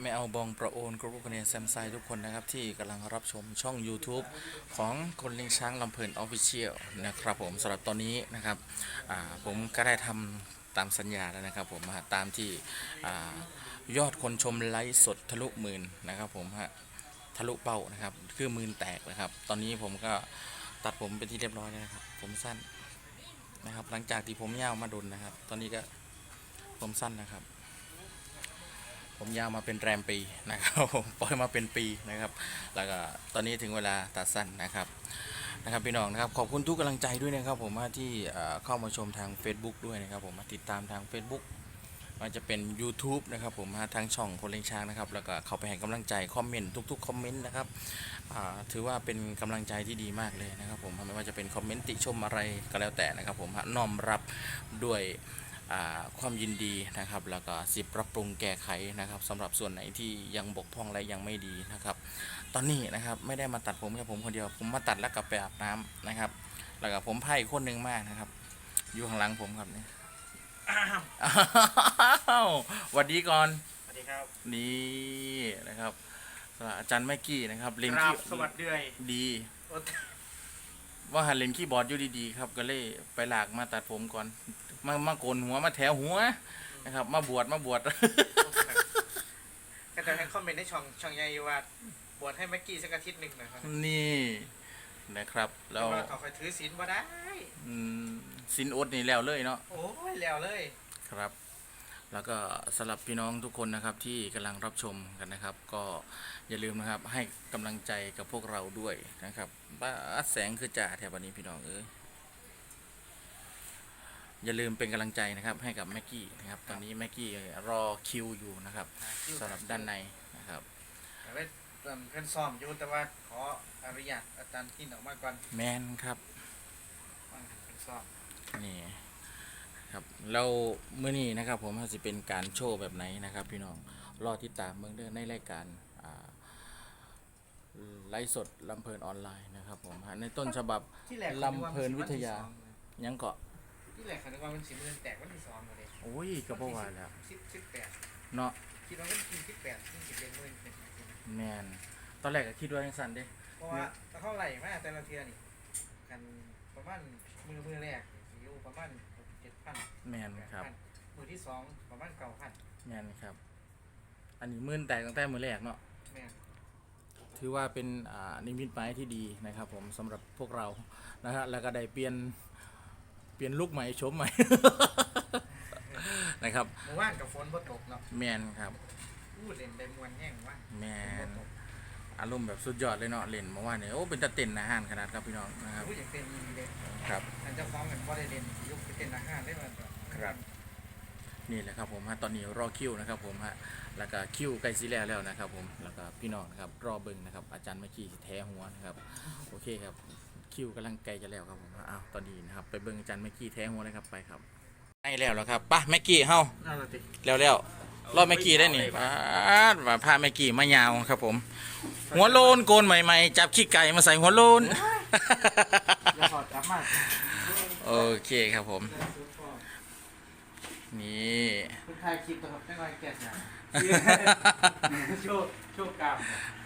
ไม่เอาบองประโอนกรุ๊ปคะแนนแซมไซทุกคนนะครับ ที่กำลังรับชมช่อง YouTube ของคนเลี้ยงช้างลำเพลินออฟฟิเชียลนะครับผมสำหรับตอนนี้นะครับผมก็ได้ทำตามสัญญาแล้วนะครับผมตามที่ยอดคนชมไลฟ์สดทะลุหมื่นนะครับผมฮะทะลุเป้านะครับคือหมื่นแตกนะครับ ตอนนี้ผมก็ตัดผมเป็นที่เรียบร้อยแล้วนะครับ ผมสั้นนะครับ หลังจากที่ผมยาวมาดุนนะครับ ตอนนี้ก็ผมสั้นนะครับ ผมยาวมาเป็นแรมปีนะครับผมปล่อยมาเป็นปีนะครับ แล้วก็ตอนนี้ถึงเวลาตัดสั้นนะครับนะครับพี่น้องนะครับขอบคุณทุกกำลังใจด้วยนะครับ ผมว่าที่เข้ามาชมทาง Facebook ด้วยนะครับ ผมมาติดตามทาง Facebook มันจะเป็น YouTube นะครับผมทางช่องคนเลี้ยงช้างนะครับ แล้วก็เข้าไปให้กำลังใจคอมเมนต์ทุกๆคอมเมนต์นะครับถือว่าเป็นกำลังใจที่ดีมากเลยนะครับ ผมไม่ว่าจะเป็นคอมเมนต์ติชมอะไรก็แล้วแต่นะครับ ผมน้อมรับด้วย ความยินดีนะครับ แล้วก็สิปรับปรุงแก้ไขนะครับสำหรับส่วนไหนที่ยังบกพร่องและยังไม่ดีนะครับ ตอนนี้นะครับไม่ได้มาตัดผมแค่ผมคนเดียว ผมมาตัดแล้วกลับไปอาบน้ำนะครับ แล้วก็ผมไพ่คนหนึ่งมากนะครับ อยู่ข้างหลังผมครับเนี่ยอ้าวหวัดดีก่อนสวัสดีครับนี่นะครับสำหรับอาจารย์แม่กี้นะครับเล่นกราคีบสวัสดีดีโอ้ว่าหันเล่นคีย์บอร์ดอยู่ดีๆครับ ก็เลยไปหลากมาตัดผมก่อน มามาโกนหัวมาแถวหัวนะครับ มาบวชมาบวชก็จะให้คอมเมนต์ในช่องช่องใหญ่อยู่ว่าบวชให้แม็กกี้สักอาทิตย์หนึ่งหนะครับนี่นะครับแล้แล้ววว่าเขาคอยถือศีลบ่ได้อืมสินอดนี่แล้วเลยเนาะโอ้ยแล้วเลย ครับ แล้วก็สำหรับพี่น้องทุกคนนะครับที่กำลังรับชมกันนะครับ ก็อย่าลืมนะครับให้กำลังใจกับพวกเราด้วยนะครับบ้าแสงคือจ่าแถววันนี้พี่น้องเอ้ย อย่าลืมเป็นกำลังใจนะครับให้กับแม็กกี้นะครับ ตอนนี้แม็กกี้รอคิวอยู่นะครับหาคิวสำหรับด้านในนะครับแต่ว่าเอิ่มเพื่อนซ้อมอยู่แต่ว่าขออนุญาตอาจารย์กินออกมาก่อนแมนครับวางเพื่อนซ้อมนี่ครับแล้วเมื่อนี้นะครับผมจะเป็นการโชว์แบบไหนนะครับ พี่น้องรอติดตามเมืองเดินในรายการอ่าไลฟ์สดลำเพลินออนไลน์นะครับผมฮะในต้นฉบับที่แรกลำเพลินวิทยายังเกาะ ที่แรกเขาคิดว่ามันสีมือแตกวันที่สองเลยโอ้ยกระเพาะวาแล้วสิบสิบแปดเนาะคิดว่ามันกินสิบแปดซึ่งสิบเป็นมือเป็นแมนตอนแรกก็คิดว่ายังสั่นเด้เพราะว่าเท่าไหร่มาแต่ละเทือนี่กันประมาณมือมือแรกสิอยู่ประมาณหกเจ็ดพันแมนครับมือที่สองประมาณเก้าพันแมนครับ อันนี้มื่นแตกตั้งแต่มือแรกเนาะแม่นถือว่าเป็นอ่านิมิตหมายที่ดีนะครับ ผมสำหรับพวกเรานะฮะแล้วก็ได้เปลี่ยนเป ลี่ยนลุกใหม่ชมใหม่ นะครับเมื่อวานกับฝนบ่ตกเนาะแมนครับพูดเล่นได้มวนแห้งว่าแมฝนนบ่ตกอารมณ์แบบสุดยอดเลยเนาะเล่นเมาว่าเนี่ยโอ้เป็นตะเต้นอาหารขนาดครับพี่น้องนะครับพูดอย่างเป็นอีเด็กครับอันเจ้าของกันบ่ได้เล่นยุคไปเป็นอาหารได้มันก็ครับนี่แหละครับผมฮะตอนนี้รอคิวนะครับผมฮะแล้วก็คิวใกล้สิแล้วแล้วนะครับผมแล้วก็พี่น้องนะครับรอเบิ่งนะครับอาจารย์เมื่อกี้แท้หัวนะครับโอเคครับ คิวกำลังใกล้จะแล้วครับผมอ้าวตอนนี้นะครับไปเบิ่งอาจารย์เมื่อกี้แท้หัวเลยครับไปครับใกล้แล้วแล้วครับไป่ะแม็กกี้เฮานั่นละติแล้วแล้วรอบแม็กกี้ได้นี่ป้าดว่าพาแม็กกี้มายาวครับผม หัวโลนโกนใหม่ๆจับขี้ไก่มาใส่หัวโลนอย่าสอดจับมากโอเคครับผม นี่คุณถ่ายคลิปตัวครับจังไดแก่สยามโชว์โชว์กล้าม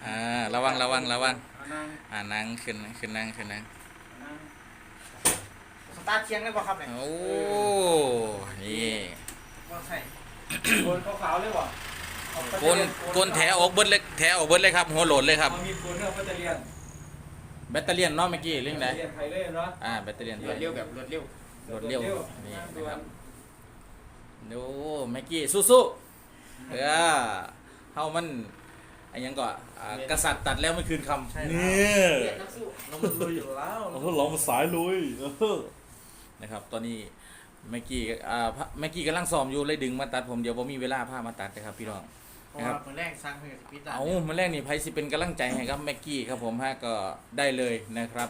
อ่าระวังระวังระวังเอานั่งอ่านั่งขึ้นขึ้นนั่งขึ้นนั่งนั่งสตาร์ทเชียงเลยบ่ครับเนี่ยโอ้นี่บ่ใช่โกนขาวๆเลยบ่โกนโกนแถออกเบิดเลยแถออกเบิดเลยครับหัวโหลดเลยครับเอามีปูนเนื้อพัตเตอร์เลียนแบตเตอรี่ยนเนาะเมื่อกี้เรื่องใดเลียนไทยเลยเนาะอ่าแบตเตอรี่ยนรวดเร็วแบบรวดเร็วรวดเร็วนี่ด่นะวครับ ดูเมื่อกี้สู้ๆเออเฮามันไอ้หยังก่อนอ่ากษัตริย์ตัดแล้วไม่คืนคำนี่เรียกนักสู้ เรามันลุยอยู่แล้วโอ้โหเราสายลุยนะครับ ตอนนี้เมื่อกี้อ่าพระเมื่อกี้กำลังซ้อมอยู่เลยดึงมาตัดผมเดี๋ยวผมมีเวลาพามาตัดนะครับพี่น้อง เพราะว่ามื้อแรกสร้างเพื่อสิปิดร้านเอามาแรกนี่ไพสิเป็นกำลังใจให้ครับแม็กกี้ครับผมฮะก็ได้เลยนะครับ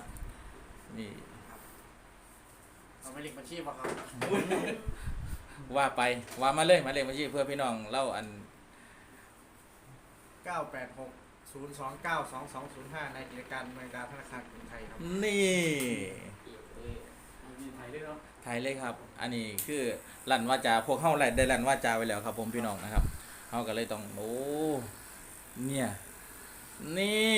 นี่เอาไปเลิกบัญชีบ่ครับ ว่าไปว่ามาเลยมาเลยมาชี้เพื่อพี่น้องเล่าอัน 986-029-2205 ในกิจการเมืองการธนาคารกรุงไทยครับ นี่มีไทยด้วยเนาะไทยเลยครับ อันนี้คือลั่นว่าจาพวกเข้าได้ลั่นว่าจาไว้แล้วครับ ผมพี่น้องนะครับเขาก็เลยต้องโอ้เนี่ย นี่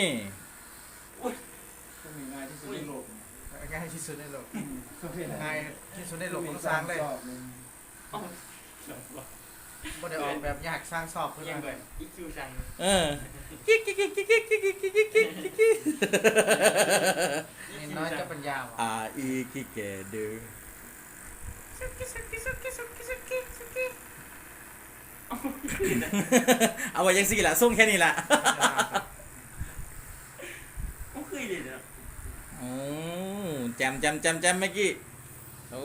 ก็มีง่ายที่สุดในโลกง่ายที่สุดในโลกก็เป็นง่ายที่สุดในโลกต้องสร้างเลย บ่ได้ออกแบบยากสร้างสอบเพื่อยังนเบิดอีคิวชังเออกิ๊กกิ๊กกิ๊กกิ๊กกิ๊กกิ๊กกิ๊กกิ๊กกิ๊กกิ๊กนี่น้อยจะปัญญาว่ะอาอีกิเกเดือเอาไว้ยังสี่ละส่งแค่นี้ละก็คือดีเนาะโอ้แจมแจมแจมแจมเมื่อกี้ โอ้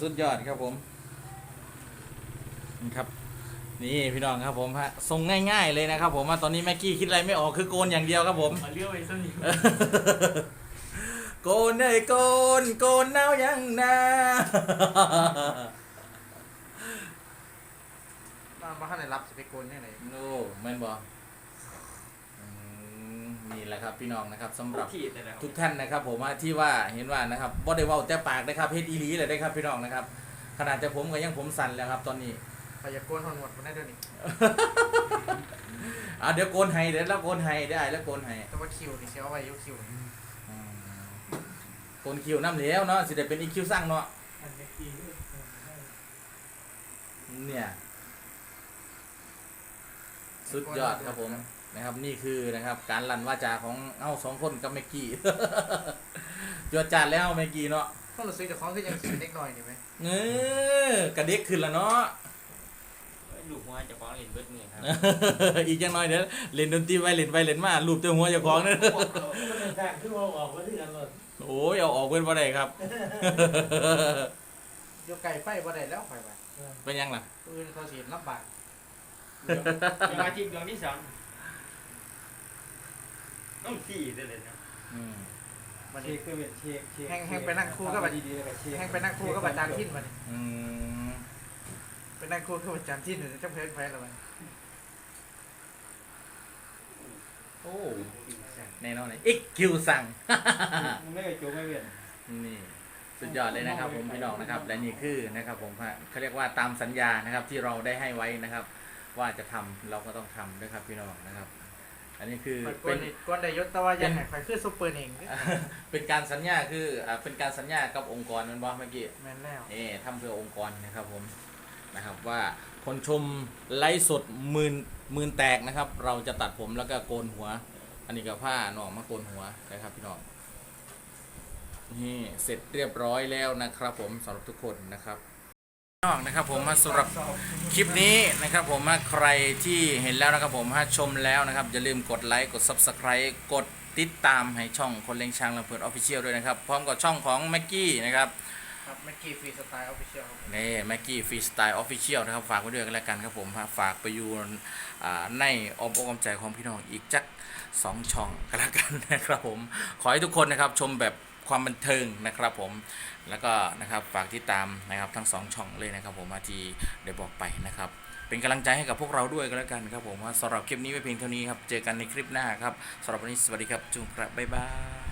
สุดยอดครับผม นี่ครับ นี่พี่น้องครับผมฮะทรงง่าย ๆ เลยนะครับ ผมว่าตอนนี้แม็กกี้คิดอะไรไม่ออกคือโกนอย่างเดียวครับผมมาเลี้ยวไปสักนิดโกนเอ้ยโกนโกนเน่ายังนาบ้านบ่ทันได้รับสิไปโกนได้ไหนโอ้แม่นบอมนี่แหละครับพี่น้องนะครับสำหรับขีดเลยนะทุกท่านนะครับ ผมว่าที่ว่าเห็นว่านะครับบ่ได้เว้าแต่ปากนะครับเฮ็ดอีหลีเลยนะครับพี่น้องนะครับ ขนาดแต่ผมก็ยังผมสั่นแล้วครับตอนนี้ ไปอย่าโกนหอนหมดบ่ได้เดี๋ยวนี้อะเดี๋ยวโกนให้เดี๋ยวเราโกนให้ได้แล้วโกนให้แต่ว่าคิวนี่สิเอาไว้อยู่คิวนี่อืมโกนคิวน้ำเหลวเนาะสิได้เป็นอีคิวสร้างเนาะเนี่ย สุดยอดครับผมนะครับ นี่คือนะครับ การลั่นวาจาของเอ้าสองคนกับเมกกี้ จวดจัดแล้วเมกกี้เนาะต้องรู้สึกเจ้าของคือยังสิเป็นเด็กน้อยนี่ไหมเออกระเด็กขึ้นแล้วเนาะ ลูกหัวจะฟ้องเล่นเบิดมือครับ อีกจังหน่อยเดี๋ยวเล่นดนตรีไปเล่นไปเล่นมาลูบเต้าหัวเจ้าของเนอะทางที่ว่าออกมาที่กันเลยโอ้ยเอาออกเว้นบ่ได้ครับอยู่ไกลไฟบ่ได้แล้วข่อยว่าเป็นยังล่ะปืนเขาสิลำบากสมาชิกดวงที่สองต้องขี่ได้เลยนะอืมบัดเช็นี้คก็เป็นเช็คเช็คแห้งๆไปนั่งคู่กับบัด ดีๆแล้วก็เช็คแห่งไปนั่งคู่กับอาจารย์ทินบัดนี้อืม ไปนั่งคู่กับอาจารย์ทินนี่จังเพิ่นไปแล้วบัดนี้โอ้แน่นอนเลยอีกคิวสั่ง มันไม่กระจุกไม่เวียนนี่สุดยอดเลยนะครับ ผมพี่น้องนะครับ และนี่คือนะครับ ผมฮะเขาเรียกว่าตามสัญญานะครับ ที่เราได้ให้ไว้นะครับ ว่าจะทำเราก็ต้องทำด้วยครับพี่น้องนะครับ อันนี้คือข่อยโกเป็นนนี่ก่อนได้ยศแต่ว่าอยังให้ข่อยคือซุปเปอร์เองเด้อเป็นการสัญญาคืออ่าเป็นการสัญญากับองค์กรมันบอกเมื่อกี้แม่นแล้วนี่ทำเพื่อองค์กรนะครับ ผม นะครับว่าคนชมไลฟ์สดหมื่นหมื่นแตกนะครับ เราจะตัดผมแล้วก็โกนหัว อันนี้กับผ้าหนองมาโกนหัวนะครับพี่น้องนี่เสร็จเรียบร้อยแล้วนะครับผมสำหรับทุกคนนะครับน้องนะครับผมมาสำหรับคลิปนี้นะครับผมมาใครที่เห็นแล้วนะครับผมถ้าชมแล้วนะครับอย่าลืมกดไลค์กด Subscribe กดติดตามให้ช่องคนเลี้ยงช้างลำเพลินออฟฟิเชียลด้วยนะครับ พร้อมกับช่องของแม็กกี้นะครับ ครับแม็กกี้ฟรีสไตล์ออฟฟิเชียลครับผมนี่แม็กกี้ฟรีสไตล์ออฟฟิเชียลนะครับ ฝากไว้ด้วยกันแล้วกันครับผมฝากไปอยู่ในอมอกอ้อมใจของพี่น้องอีกจักสองช่องกันแล้วกันนะครับผม ขอให้ทุกคนนะครับชมแบบความบันเทิงนะครับผมแล้วก็นะครับฝากติดตามนะครับทั้งสองช่องเลยนะครับผมมาที่ได้บอกไปนะครับเป็นกำลังใจให้กับพวกเราด้วยกันแล้วกันครับผมว่าสำหรับคลิปนี้ไว้เพียงเท่านี้ครับเจอกันในคลิปหน้าครับสำหรับวันนี้สวัสดีครับจุงครับบ๊ายบาย